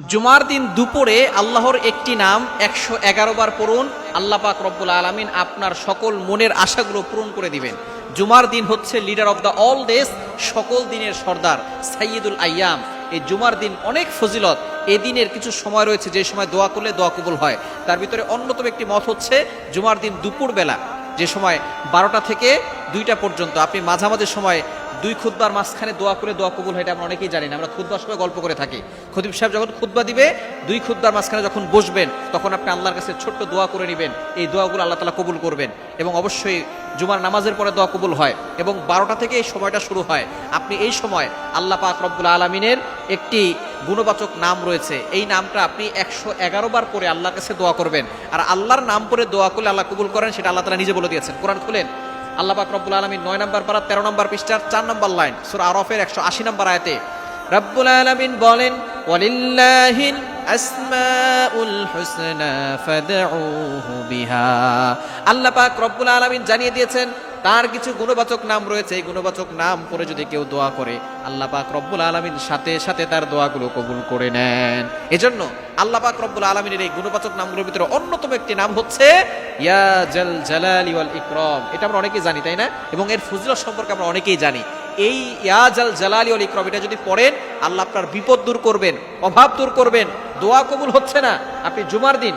জুমার দিন দুপুরে আল্লাহর একটি নাম একশো এগারো বার পড়ুন, আল্লাহ পাক রব্বুল আলমিন আপনার সকল মনের আশাগুলো পূরণ করে দিবেন। জুমার দিন হচ্ছে leader of the all days সকল দিনের সর্দার সাইয়দুল আয়াম। এই জুমার দিন অনেক ফজিলত এই দিনের কিছু সময় রয়েছে যে সময় দোয়া করলে দোয়া কবুল হয়। তার ভিতরে অন্যতম একটি মত হচ্ছে জুমার দিন দুপুরবেলা, যে সময় বারোটা থেকে দুইটা পর্যন্ত, আপনি মাঝামাঝি সময় দুই খুদ্বার মাঝখানে দোয়া করে দোয়া কবুল হয় এটা আমরা অনেকেই জানি না। আমরা খুদ্বার সময় গল্প করে থাকি। খতিব সাহেব যখন খুদ্া দিবে, দুই খুদ্বার মাঝখানে যখন বসবেন, তখন আপনি আল্লাহর কাছে ছোট্ট দোয়া করে নেবেন। এই দোয়াগুলো আল্লাহ তালা কবুল করবেন এবং অবশ্যই জুমার নামাজের পরে দোয়া কবুল হয় এবং বারোটা থেকে এই সময়টা শুরু হয়। আপনি এই সময় আল্লাহ পাক রব্বুল আলমিনের একটি গুণবাচক নাম রয়েছে। এই নামটা আপনি একশো এগারো বার করে আল্লাহর কাছে দোয়া করবেন। আর আল্লাহর নাম করে দোয়া করলে আল্লাহ কবুল করেন, সেটা আল্লাহ তালা নিজে বলে দিয়েছেন। কোরআন খুলেন? আল্লাহ পাক রব্বুল আলমী নয় নম্বর পারা, তেরো নম্বর পৃষ্ঠার চার নম্বর লাইন, সুর আরফের একশো আশি নম্বর আয়তে, রব্বুল আলমিন বলেন আসমাউল হুসনা ফাদউহু বিহা আল্লাহ পাক রব্বুল আলমিন জানিয়ে দিয়েছেন, তার কিছু গুণবাচক নাম রয়েছে, এই গুণবাচক নাম করে যদি কেউ দোয়া করে, আল্লাহ পাক রব্বুল আলমিন সাথে সাথে তার দোয়াগুলো কবুল করে নেন। এজন্য আল্লাহ পাক রব্বুল আলমিনের এই গুণবাচক নামগুলোর ভিতরে অন্যতম একটি নাম হচ্ছে ইয়া জাল জালালি ওয়াল ইকরম। এটা আমরা অনেকেই জানি, তাই না? এবং এর ফজিলত সম্পর্কে আমরা অনেকেই জানি। এই ইয়াজাল জালালি ওয়াল ইকরম, এটা যদি পড়েন, আল্লাহ আপনার বিপদ দূর করবেন, অভাব দূর করবেন দোয়া কবুল হচ্ছে না। আপনি জুমার দিন,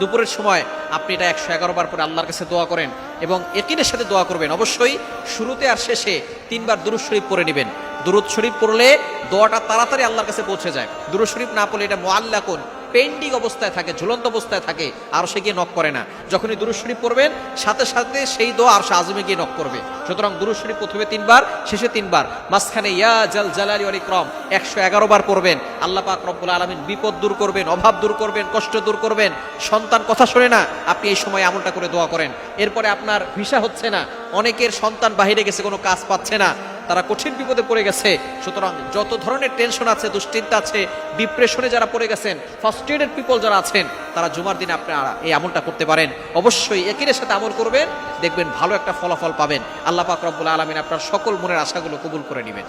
দুপুরের সময় আপনি এটা একশো এগারো বার পরে আল্লাহর কাছে দোয়া করেন এবং একিনের সাথে দোয়া করবেন। অবশ্যই শুরুতে আর শেষে তিনবার দুরুদ শরীফ পরে নেবেন। দুরুদ শরীফ পড়লে দোয়াটা তাড়াতাড়ি আল্লাহর কাছে পৌঁছে যায়। দুরুদ শরীফ না পড়লে এটা মোয়াল্লাকুন পেন্ডিং অবস্থায় থাকে, ঝুলন্ত অবস্থায় থাকে, আর সে গিয়ে নক করে না। যখনই দুরুদ শরীফ পড়বেন, সাথে সাথে সেই দোয়া আর আজমে গিয়ে নক করবে। সুতরাং দুরুদ শরীফ প্রথমে তিনবার, শেষে তিনবার। মাঝখানে ইয়া জাল জালালি অলি ক্রম একশো এগারো বার পড়বেন। আল্লাহ পাক রব্বুল আলমিন বিপদ দূর করবেন, অভাব দূর করবেন, কষ্ট দূর করবেন। সন্তান কথা শোনে না, আপনি এই সময় আমলটা করে দোয়া করেন। এরপরে আপনার ভিসা হচ্ছে না, অনেকের সন্তান বাহিরে গেছে, কোনো কাজ পাচ্ছে না। তারা কঠিন বিপদে পড়ে গেছে। সুতরাং যত ধরনের টেনশন আছে, দুশ্চিন্তা আছে ডিপ্রেশনে যারা পড়ে গেছেন ফার্স্ট এডের পিপল যারা আছেন, তারা জুমার দিনে আপনারা এই আমলটা করতে পারেন। অবশ্যই একের সাথে আমল করবেন, দেখবেন ভালো একটা ফলাফল পাবেন। আল্লাহ পাক রব্বুল আলমিন আপনার সকল মনের আশাগুলো কবুল করে নেবেন।